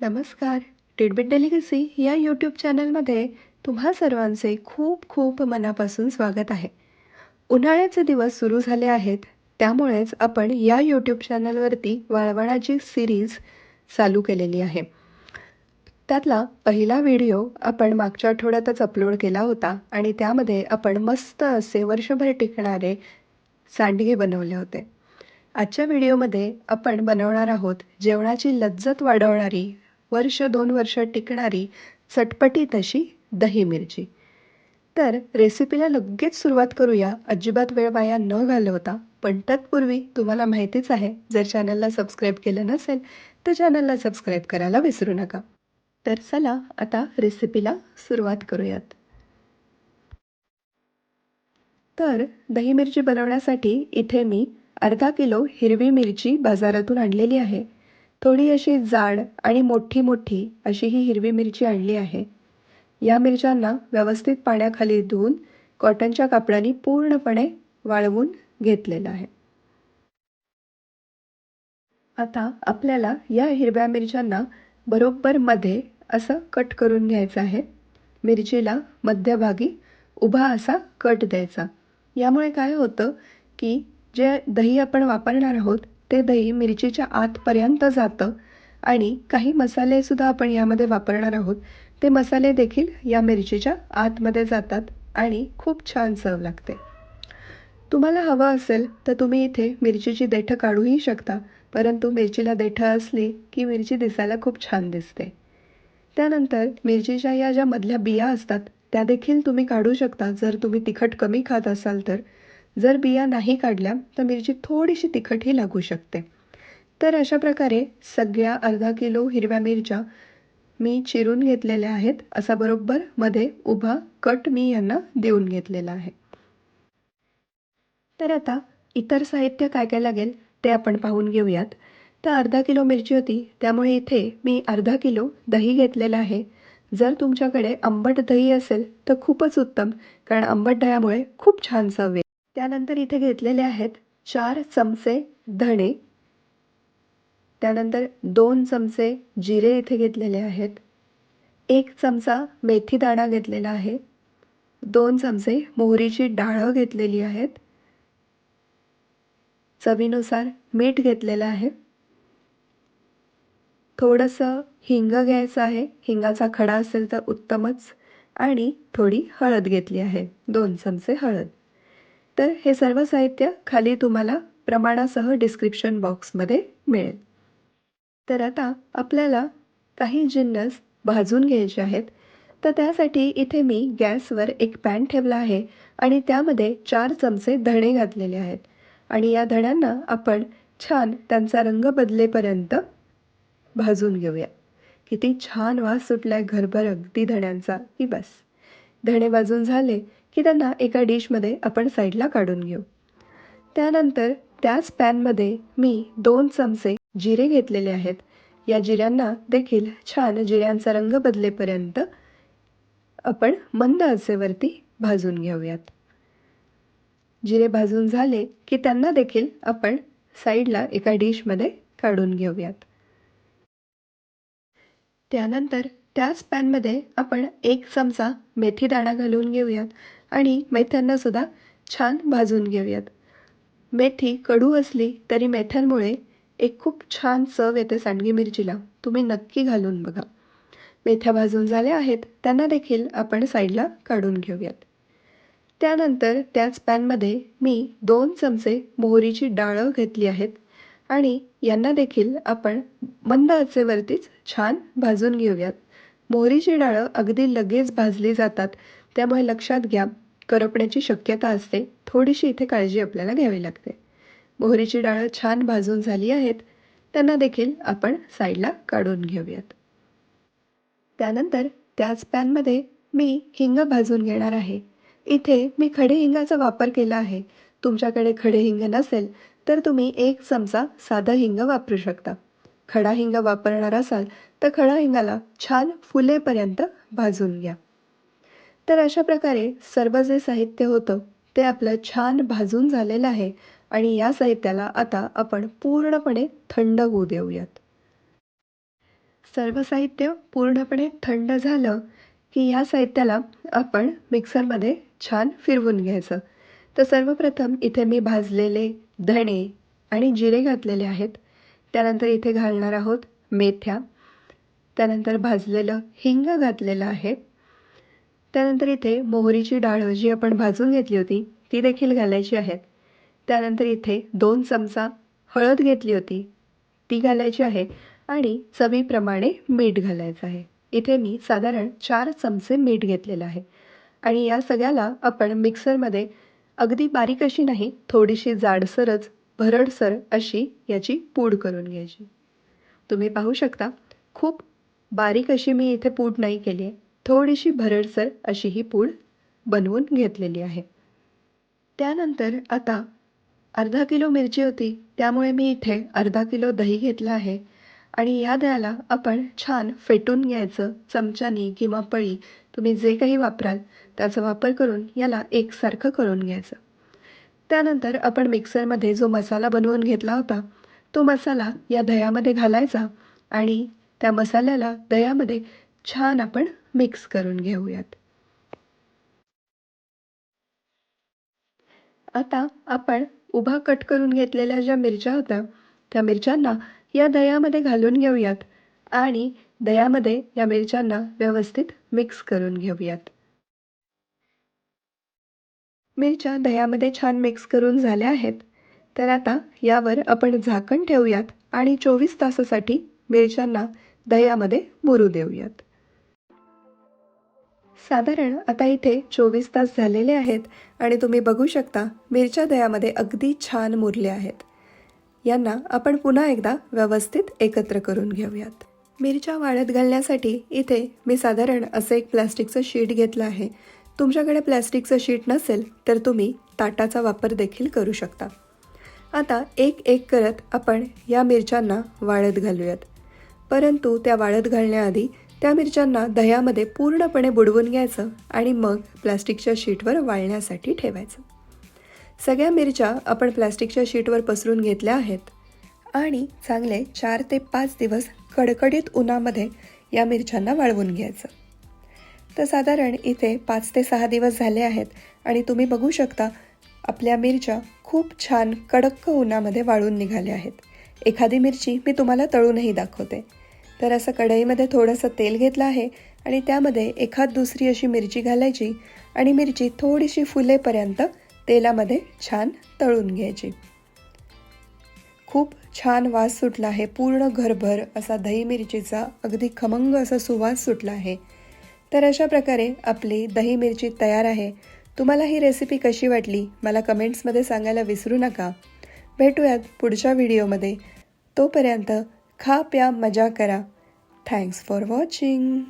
नमस्कार. टिडबिट डेलिगसी या यूट्यूब चॅनलमध्ये तुम्हा सर्वांचे खूप खूप मनापासून स्वागत आहे. उन्हाळ्याचे दिवस सुरू झाले आहेत त्यामुळेच आपण या यूट्यूब चॅनलवरती वळवणाची सिरीज चालू केलेली आहे. त्यातला पहिला व्हिडिओ आपण मागच्या आठवड्यातच अपलोड केला होता आणि त्यामध्ये आपण मस्त असे वर्षभर टिकणारे सांडगे बनवले होते. आजच्या व्हिडिओमध्ये आपण बनवणार आहोत जेवणाची लज्जत वाढवणारी वर्ष दोन वर्ष टिकणारी चटपटीत अशी दही मिरची. तर रेसिपीला लगेच सुरुवात करूया. अजिबात वेळ वाया न घालवता. पण तत्पूर्वी तुम्हाला माहितीच आहे जर चॅनलला सबस्क्राईब केलं नसेल तर चॅनलला सबस्क्राईब करायला विसरू नका. तर चला आता रेसिपीला सुरुवात करूयात. तर दही मिरची बनवण्यासाठी इथे मी अर्धा किलो हिरवी मिरची बाजारातून आणलेली आहे. थोडी अशी जाड आणि मोठी मोठी अशी ही हिरवी मिरची आणली आहे. या मिरच्यांना व्यवस्थित पाण्याखाली धुवून कॉटनच्या कापडाने पूर्णपणे वाळवून घेतलेलं आहे. आता आपल्याला या हिरव्या मिरच्यांना बरोबर मध्ये असं कट करून घ्यायचं आहे. मिरचीला मध्यभागी उभा असा कट द्यायचा. यामुळे काय होतं की जे दही आपण वापरणार आहोत ते दही मिरचीच्या आतपर्यंत जातं आणि काही मसालेसुद्धा आपण यामध्ये वापरणार आहोत. ते मसाले देखील या मिरचीच्या आतमध्ये जातात आणि खूप छान चव लागते. तुम्हाला हवं असेल तर तुम्ही इथे मिरचीची देठं काढूही शकता परंतु मिरचीला देठं असली की मिरची दिसायला खूप छान दिसते. त्यानंतर मिरचीच्या या ज्या मधल्या बिया असतात त्या देखील तुम्ही काढू शकता. जर तुम्ही तिखट कमी खात असाल तर जर बिया नाही काढल्या तर मिरची थोडीशी तिखटही लागू शकते. तर अशा प्रकारे सगळ्या अर्धा किलो हिरव्या मिरच्या मी चिरून घेतलेल्या आहेत. असा बरोबर मध्ये उभा कट मी यांना देऊन घेतलेला आहे. तर आता इतर साहित्य काय काय लागेल ते आपण पाहून घेऊयात. तर अर्धा किलो मिरची होती त्यामुळे इथे मी अर्धा किलो दही घेतलेलं आहे. जर तुमच्याकडे आंबट दही असेल तर खूपच उत्तम कारण आंबट दह्यामुळे खूप छान चव त्यानंतर इथे घेतलेले आहेत चार चमचे धणे. त्यानंतर दोन चमचे जिरे इथे घेतलेले आहेत. एक चमचा मेथी दाणा घेतलेला आहे. दोन चमचे मोहरीची डाळं घेतलेली आहेत. चवीनुसार मीठ घेतलेलं आहे. थोडंसं हिंग घ्यायचं आहे. हिंगाचा खडा असेल तर उत्तमच. आणि थोडी हळद घेतली आहे. दोन चमचे हळद. तर हे सर्व साहित्य खाली तुम्हाला प्रमाणासह डिस्क्रिप्शन बॉक्समध्ये मिळेल. तर आता आपल्याला काही जिन्नस भाजून घ्यायचे आहेत. तर त्यासाठी इथे मी गॅसवर एक पॅन ठेवला आहे आणि त्यामध्ये चार चमचे धणे घातलेले आहेत. आणि या धण्यांना आपण छान त्यांचा रंग बदलेपर्यंत भाजून घेऊया. किती छान वास सुटला आहे घरभर अगदी धण्यांचा. की बस. धणे भाजून झाले की त्यांना एका डिशमध्ये आपण साईडला काढून घेऊ. त्यानंतर त्याच पॅनमध्ये मी दोन चमचे जिरे घेतलेले आहेत. या जिऱ्यांना देखील छान जिऱ्यांचा रंग बदलेपर्यंत आपण मंद आचेवरती भाजून घेऊयात. जिरे भाजून झाले की त्यांना देखील आपण साईडला एका डिशमध्ये काढून घेऊयात. त्यानंतर त्याच पॅनमध्ये आपण एक चमचा मेथी दाणा घालून घेऊयात. आणि मेथ्यांनासुद्धा छान भाजून घेऊयात. मेथी कडू असली तरी मेथ्यांमुळे एक खूप छान चव येते सांडगी मिरचीला. तुम्ही नक्की घालून बघा. मेथ्या भाजून झाल्या आहेत त्यांना देखील आपण साईडला काढून घेऊयात. त्यानंतर त्याच पॅनमध्ये मी दोन चमचे मोहरीची डाळं घेतली आहेत आणि यांना देखील आपण मंद आचेवरतीच छान भाजून घेऊयात. मोहरीची डाळं अगदी लगेच भाजली जातात त्यामुळे लक्षात घ्या करपण्याची शक्यता असते. थोडीशी इथे काळजी आपल्याला घ्यावी लागते. मोहरीची डाळं छान भाजून झाली आहेत. त्यांना देखील आपण साईडला काढून घेऊयात. त्यानंतर त्याच पॅनमध्ये मी हिंग भाजून घेणार आहे. इथे मी खडे हिंगाचा वापर केला आहे. तुमच्याकडे खडे हिंग नसेल तर तुम्ही एक चमचा साधा हिंग वापरू शकता. खडा हिंग वापरणार असाल तर खडा हिंगाला छान फुलेपर्यंत भाजून घ्या. तर अशा प्रकारे सर्व जे साहित्य होतं ते आपलं छान भाजून झालेलं आहे आणि या साहित्याला आता आपण पूर्णपणे थंड होऊ देऊयात. सर्व साहित्य पूर्णपणे थंड झालं की ह्या साहित्याला आपण मिक्सरमध्ये छान फिरवून घ्यायचं. तर सर्वप्रथम इथे मी भाजलेले धणे आणि जिरे घातलेले आहेत. त्यानंतर इथे घालणार आहोत मेथ्या. त्यानंतर भाजलेलं हिंग घातलेलं आहे. त्यानंतर इथे मोहरीची डाळ जी आपण भाजून घेतली होती ती देखील घालायची आहे. त्यानंतर इथे दोन चमचा हळद घेतली होती ती घालायची आहे आणि चवीप्रमाणे मीठ घालायचं आहे. इथे मी साधारण चार चमचे मीठ घेतलेलं आहे. आणि या सगळ्याला आपण मिक्सरमध्ये अगदी बारीक अशी नाही थोडीशी जाडसरच भरडसर अशी याची पूड करून घ्यायची. तुम्ही पाहू शकता खूप बारीक अशी मी इथे पूड नाही केली आहे. थोडीशी भरडसर अशी ही पूड बनवून घेतलेली आहे. त्यानंतर आता अर्धा किलो मिरची होती त्यामुळे मी इथे अर्धा किलो दही घेतलं आहे आणि या दह्याला आपण छान फेटून घ्यायचं चमच्यानी किंवा पळी तुम्ही जे काही वापराल त्याचा वापर करून याला एकसारखं करून घ्यायचं. त्यानंतर आपण मिक्सरमध्ये जो मसाला बनवून घेतला होता तो मसाला या दह्यामध्ये घालायचा आणि त्या मसाल्याला दह्यामध्ये छान आपण मिक्स करून घेऊयात. आता आपण उभा कट करून घेतलेल्या ज्या मिरच्या होत्या त्या मिरच्यांना या दह्यामध्ये घालून घेऊयात आणि दह्यामध्ये या मिरच्यांना व्यवस्थित मिक्स करून घेऊयात. मिरच्या दह्यामध्ये छान मिक्स करून झाल्या आहेत तर आता यावर आपण झाकण ठेवूयात आणि चोवीस तासासाठी मिरच्यांना दह्यामध्ये मुरू देऊयात. साधारण आता इथे चोवीस तास झालेले आहेत आणि तुम्ही बघू शकता मिरच्या दह्यामध्ये अगदी छान मुरले आहेत. यांना आपण पुन्हा एकदा व्यवस्थित एकत्र करून घेऊयात. मिरच्या वाळत घालण्यासाठी इथे मी साधारण असं एक प्लॅस्टिकचं शीट घेतलं आहे. तुमच्याकडे प्लॅस्टिकचं शीट नसेल तर तुम्ही ताटाचा वापर देखील करू शकता. आता एक एक करत आपण या मिरच्यांना वाळत घालूयात. परंतु त्या वाळत घालण्याआधी त्या मिरच्यांना दह्यामध्ये पूर्णपणे बुडवून घ्यायचं आणि मग प्लास्टिकच्या शीटवर वाळण्यासाठी ठेवायचं. सगळ्या मिरच्या आपण प्लास्टिकच्या शीटवर पसरून घेतल्या आहेत आणि चांगले चार ते पाच दिवस कडकडीत उन्हामध्ये या मिरच्यांना वाळवून घ्यायचं. तर साधारण इथे पाच ते सहा दिवस झाले आहेत आणि तुम्ही बघू शकता आपल्या मिरच्या खूप छान कडक्क उन्हामध्ये वाळून निघाल्या आहेत. एखादी मिरची मी तुम्हाला तळूनही दाखवते. तर असं कढईमध्ये थोडंसं तेल घेतलं आहे आणि त्यामध्ये एखाद दुसरी अशी मिरची घालायची आणि मिरची थोडीशी फुलेपर्यंत तेलामध्ये छान तळून घ्यायची. खूप छान वास सुटला आहे पूर्ण घरभर असा दही मिरचीचा अगदी खमंग असा सुवास सुटला आहे. तर अशा प्रकारे आपली दही मिरची तयार आहे. तुम्हाला ही रेसिपी कशी वाटली? मला कमेंट्समध्ये सांगायला विसरू नका. भेटूयात पुढच्या व्हिडिओमध्ये तोपर्यंत खा प्या मजा करा. Thanks for watching